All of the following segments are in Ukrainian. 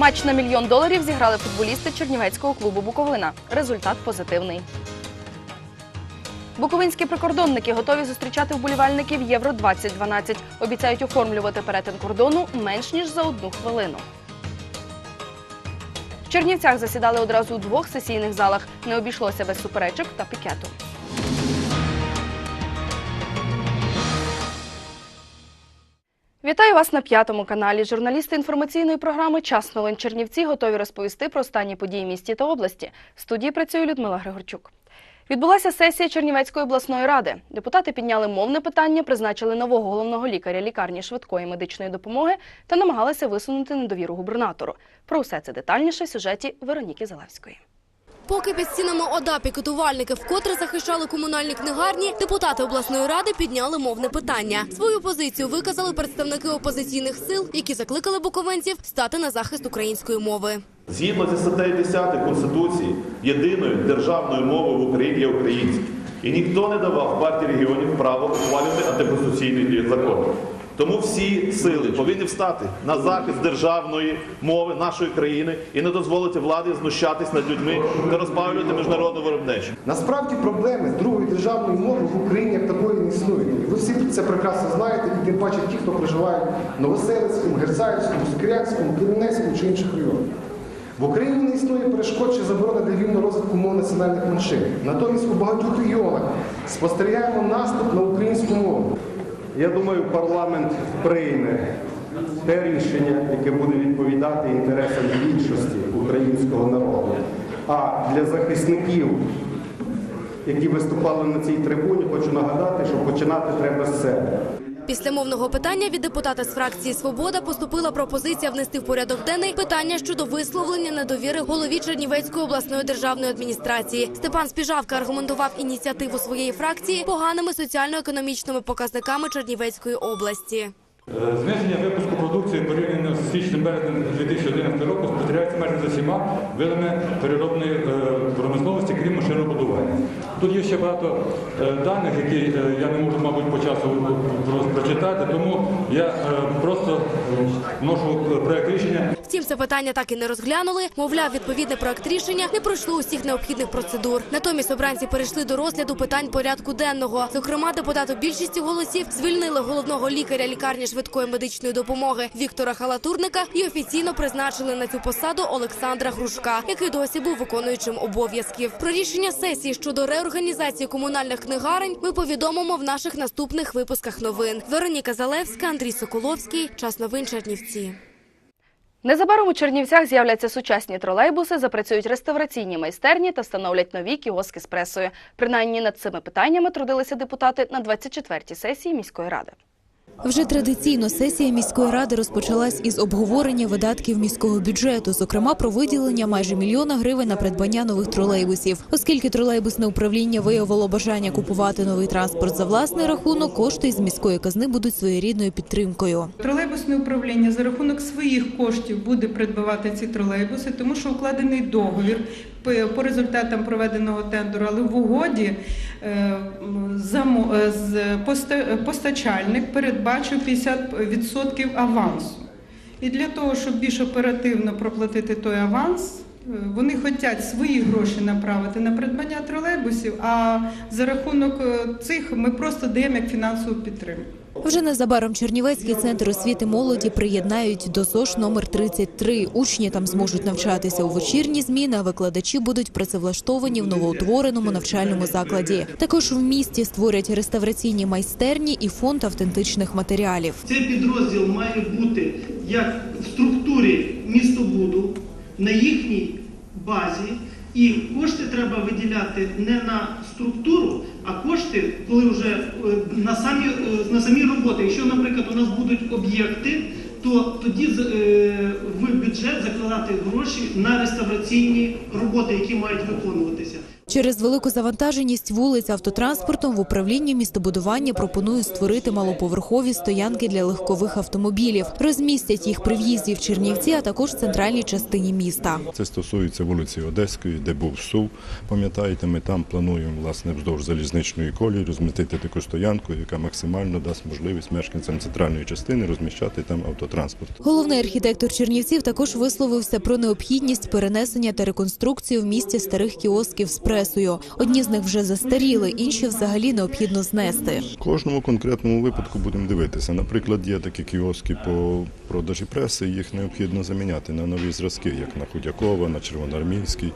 Матч на мільйон доларів зіграли футболісти Чернівецького клубу Буковина. Результат позитивний. Буковинські прикордонники готові зустрічати вболівальників Євро 2012. Обіцяють оформлювати перетин кордону менш ніж за одну хвилину. В Чернівцях засідали одразу у двох сесійних залах. Не обійшлося без суперечок та пікету. Вітаю вас на п'ятому каналі. Журналісти інформаційної програми Час новин Чернівці готові розповісти про останні події в місті та області. В студії працює Людмила Григорчук. Відбулася сесія Чернівецької обласної ради. Депутати підняли мовне питання, призначили нового головного лікаря лікарні швидкої медичної допомоги та намагалися висунути недовіру губернатору. Про усе це детальніше в сюжеті Вероніки Залевської. Поки під стінами ОДА пікетувальники вкотре захищали комунальні книгарні, депутати обласної ради підняли мовне питання. Свою позицію виказали представники опозиційних сил, які закликали буковинців стати на захист української мови. Згідно зі статтею 10 Конституції, єдиною державною мовою в Україні є українська. І ніхто не давав партії регіонів право ухвалювати антиконституційний закон. Тому всі сили повинні встати на захист державної мови нашої країни і не дозволити владі знущатись над людьми та розбавлювати міжнародну виробничу. Насправді проблеми другої державної мови в Україні як такої не існує. Ви всі це прекрасно знаєте, і тим паче ті, хто проживають в Новоселицькому, Герцаївському, Скрянському, Кремінецькому чи інших районах. В Україні не існує перешкод чи заборони для вільного розвитку мов національних меншин. Натомість у багатьох регіонах спостерігаємо наступ на українську мову. Я думаю, парламент прийме те рішення, яке буде відповідати інтересам більшості українського народу. А для захисників, які виступали на цій трибуні, хочу нагадати, що починати треба з себе. Після мовного питання від депутата з фракції Свобода поступила пропозиція внести в порядок денний питання щодо висловлення недовіри голові Чернівецької обласної державної адміністрації. Степан Спіжавка аргументував ініціативу своєї фракції поганими соціально-економічними показниками Чернівецької області. Е, Зниження випуску продукції порівняно з січнем березнем 2011 року спостерігається майже за всіма видами переробної е, промисловості, крім машинобудування. Тут є ще багато е, даних, які е, я не можу, мабуть, по часу прочитати, тому я е, просто вношу проект рішення Втім, це питання так і не розглянули. Мовляв, відповідне проект рішення не пройшло усіх необхідних процедур. Натомість обранці перейшли до розгляду питань порядку денного. Зокрема, депутати більшістю голосів звільнили головного лікаря лікарні швидкої медичної допомоги Віктора Халатурника і офіційно призначили на цю посаду Олександра Грушка, який досі був виконуючим обов'язків. Про рішення сесії щодо реорганізації комунальних книгарень ми повідомимо в наших наступних випусках новин. Вероніка Залевська, Андрій Соколовський. Час новин Чернівці. Незабаром у Чернівцях з'являться сучасні тролейбуси, запрацюють реставраційні майстерні та встановлять нові кіоски з пресою. Принаймні над цими питаннями трудилися депутати на 24-й сесії міської ради. Вже традиційно сесія міської ради розпочалась із обговорення видатків міського бюджету, зокрема про виділення майже мільйона гривень на придбання нових тролейбусів. Оскільки тролейбусне управління виявило бажання купувати новий транспорт за власний рахунок, кошти із міської казни будуть своєрідною підтримкою. Тролейбусне управління за рахунок своїх коштів буде придбавати ці тролейбуси, тому що укладений договір по результатам проведеного тендеру, але в угоді е, е, постачальник передбачив 50% авансу. І для того, щоб більш оперативно проплатити той аванс, е, вони хочуть свої гроші направити на придбання тролейбусів, а за рахунок цих ми просто даємо як фінансову підтримку. Вже незабаром Чернівецький центр освіти молоді приєднають до ЗОШ номер 33. Учні там зможуть навчатися у вечірні зміни, а викладачі будуть працевлаштовані в новоутвореному навчальному закладі. Також в місті створять реставраційні майстерні і фонд автентичних матеріалів. Цей підрозділ має бути як в структурі містобуду на їхній базі, і кошти треба виділяти не на структуру, а кошти, коли вже е, на самі, е, на самі роботи. Якщо, наприклад, у нас будуть об'єкти, то тоді е, в бюджет закладати гроші на реставраційні роботи, які мають виконуватися. Через велику завантаженість вулиць автотранспортом в управлінні містобудування пропонують створити малоповерхові стоянки для легкових автомобілів. Розмістять їх при в'їзді в Чернівці, а також в центральній частині міста. Це стосується вулиці Одеської, де був СУВ. Пам'ятаєте, ми там плануємо власне вздовж залізничної колії розмістити таку стоянку, яка максимально дасть можливість мешканцям центральної частини розміщати там автотранспорт. Головний архітектор Чернівців також висловився про необхідність перенесення та реконструкції в місті старих кіосків з пресою. Одні з них вже застаріли, інші взагалі необхідно знести. В кожному конкретному випадку будемо дивитися. Наприклад, є такі кіоски по продажі преси, їх необхідно заміняти на нові зразки, як на Худякова, на Червоноармійський.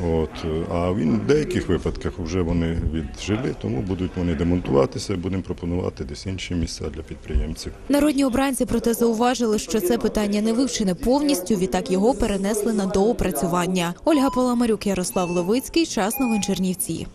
От. А в деяких випадках вже вони віджили, тому будуть вони демонтуватися, будемо пропонувати десь інші місця для підприємців. Народні обранці проте зауважили, що це питання не вивчене повністю. Відтак його перенесли на доопрацювання. Ольга Паламарюк, Ярослав Левицький. Час новин Чернівці.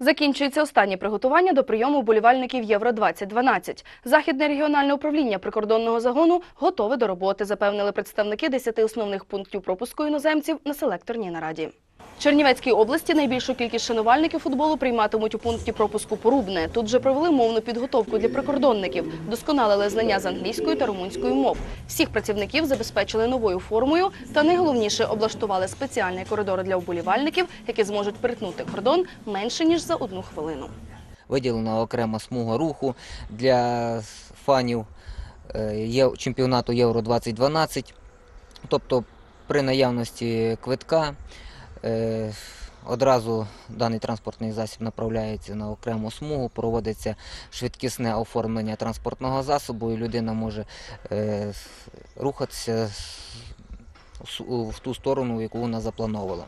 Закінчується останнє приготування до прийому болівальників Євро 2012 Західне регіональне управління прикордонного загону готове до роботи, запевнили представники 10 основних пунктів пропуску іноземців на селекторній нараді. Чернівецькій області найбільшу кількість шанувальників футболу прийматимуть у пункті пропуску Порубне. Тут же провели мовну підготовку для прикордонників, досконалили знання з англійської та румунської мов. Всіх працівників забезпечили новою формою та найголовніше облаштували спеціальний коридор для вболівальників, які зможуть перетнути кордон менше ніж за одну хвилину. виділена окрема смуга руху для фанів е, чемпіонату Євро 2012. Тобто при наявності квитка одразу даний транспортний засіб направляється на окрему смугу, проводиться швидкісне оформлення транспортного засобу, і людина може е, рухатися в ту сторону, яку вона заплановувала.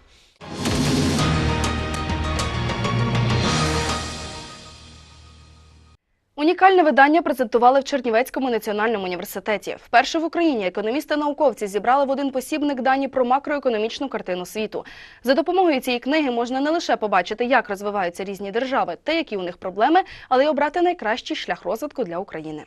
Унікальне видання презентували в Чернівецькому національному університеті. Вперше в Україні економісти-науковці зібрали в один посібник дані про макроекономічну картину світу. За допомогою цієї книги можна не лише побачити, як розвиваються різні держави та які у них проблеми, але й обрати найкращий шлях розвитку для України.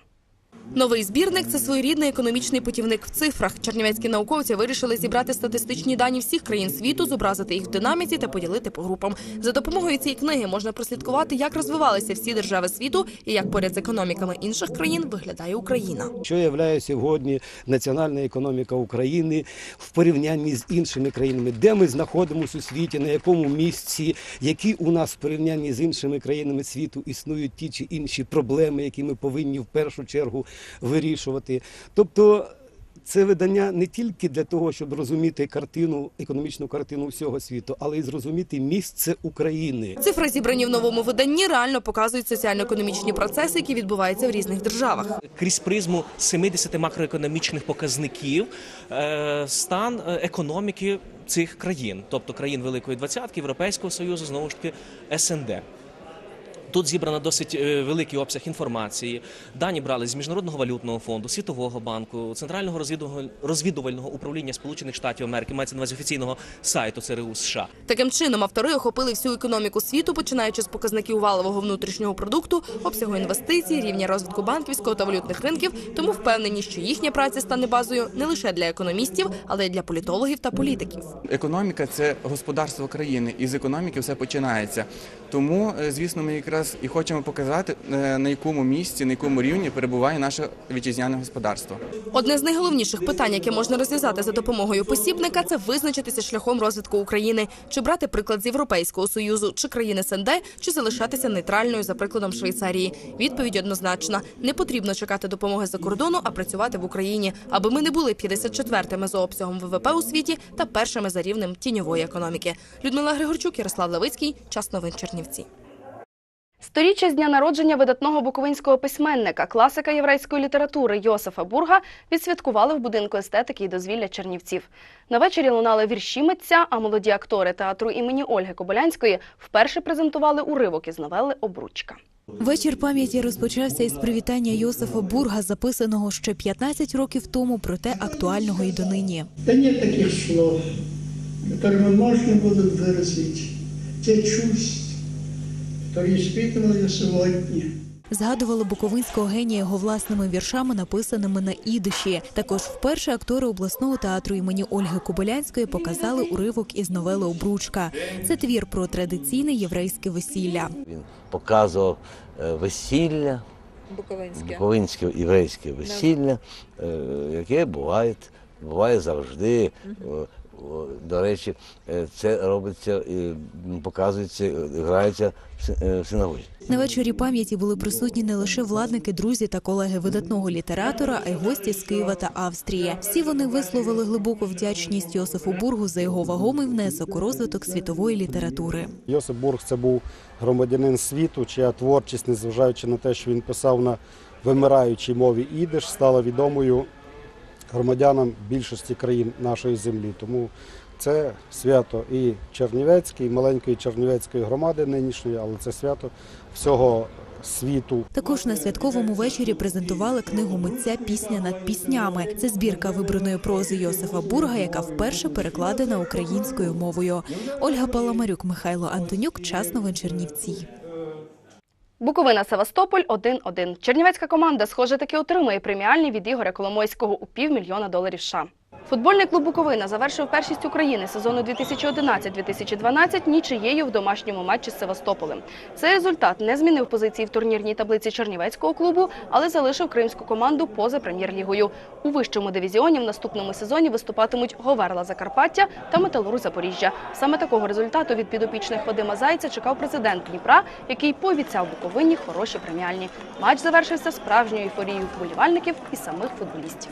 Новий збірник це своєрідний економічний путівник в цифрах. Чернівецькі науковці вирішили зібрати статистичні дані всіх країн світу, зобразити їх в динаміці та поділити по групам. За допомогою цієї книги можна прослідкувати, як розвивалися всі держави світу і як поряд з економіками інших країн виглядає Україна. Що є сьогодні національна економіка України в порівнянні з іншими країнами, де ми знаходимося у світі, на якому місці, які у нас в порівнянні з іншими країнами світу існують ті чи інші проблеми, які ми повинні в першу чергу вирішувати. Тобто. Це видання не тільки для того, щоб розуміти картину, економічну картину всього світу, але й зрозуміти місце України. Цифри, зібрані в новому виданні, реально показують соціально-економічні процеси, які відбуваються в різних державах. крізь призму 70 макроекономічних показників е, стан е, економіки цих країн, тобто країн Великої Двадцятки, Європейського Союзу, знову ж таки СНД. Тут зібрано досить е, великий обсяг інформації. Дані брали з Міжнародного валютного фонду, Світового банку, Центрального розвідувального- розвідувального управління Сполучених Штатів Америки, мається на увазі офіційного сайту ЦРУ США. Таким чином, автори охопили всю економіку світу, починаючи з показників валового внутрішнього продукту, обсягу інвестицій, рівня розвитку банківського та валютних ринків. Тому впевнені, що їхня праця стане базою не лише для економістів, але й для політологів та політиків. Економіка це господарство країни, і з економіки все починається. Тому, е, звісно, ми якраз і хочемо показати, е, на якому місці, на якому рівні перебуває наше вітчизняне господарство. Одне з найголовніших питань, яке можна розв'язати за допомогою посібника, це визначитися шляхом розвитку України, чи брати приклад з Європейського союзу, чи країн СНД, чи залишатися нейтральною за прикладом Швейцарії. Відповідь однозначна: не потрібно чекати допомоги за кордону, а працювати в Україні, аби ми не були 54-ми за обсягом ВВП у світі та першими за рівнем тіньової економіки. Людмила Григорчук, Ярослав Левицький, час новин Чернівці. Сторіччя з дня народження видатного буковинського письменника, класика єврейської літератури Йосифа Бурга відсвяткували в будинку естетики і дозвілля Чернівців. На вечорі лунали вірші митця, а молоді актори театру імені Ольги Кобилянської вперше презентували уривок із новели Обручка. Вечір пам'яті розпочався із привітання Йосифа Бурга, записаного ще 15 років тому, проте актуального і донині. Да нет таких слов, которыми можно будет выразить те чувства, которые испытывал я сегодня. Згадували буковинського генія його власними віршами, написаними на ідиші. Також вперше актори обласного театру імені Ольги Кобилянської показали уривок із новели Обручка. Це твір про традиційне єврейське весілля. Він показував е, весілля, Буковинське. буковинське єврейське весілля, е, яке буває, буває завжди. до речі, е, це робиться, і показується, е, грається в е, в синагозі. На вечорі пам'яті були присутні не лише владники, друзі та колеги видатного літератора, а й гості з Києва та Австрії. Всі вони висловили глибоку вдячність Йосифу Бургу за його вагомий внесок у розвиток світової літератури. Йосип Бург це був громадянин світу, чия творчість, незважаючи на те, що він писав на вимираючій мові ідиш, стала відомою громадянам більшості країн нашої землі. Тому це свято і Чернівецької, і маленької Чернівецької громади нинішньої, але це свято всього світу. Також на святковому вечорі презентували книгу митця Пісня над піснями. Це збірка вибраної прози Йосифа Бурга, яка вперше перекладена українською мовою. Ольга Паламарюк, Михайло Антонюк. Час новин Чернівці. Буковина Севастополь 1-1. Чернівецька команда, схоже, таки отримує преміальний від Ігоря Коломойського у півмільйона доларів США. Футбольний клуб Буковина завершив першість України сезону 2011-2012 нічиєю в домашньому матчі з Севастополем. Цей результат не змінив позиції в турнірній таблиці Чернівецького клубу, але залишив кримську команду поза прем'єр-лігою. У вищому дивізіоні в наступному сезоні виступатимуть Говерла Закарпаття та Металург Запоріжжя. Саме такого результату від підопічних Вадима Зайця чекав президент Дніпра, який пообіцяв Буковині хороші преміальні. Матч завершився справжньою ейфорією вболівальників і самих футболістів.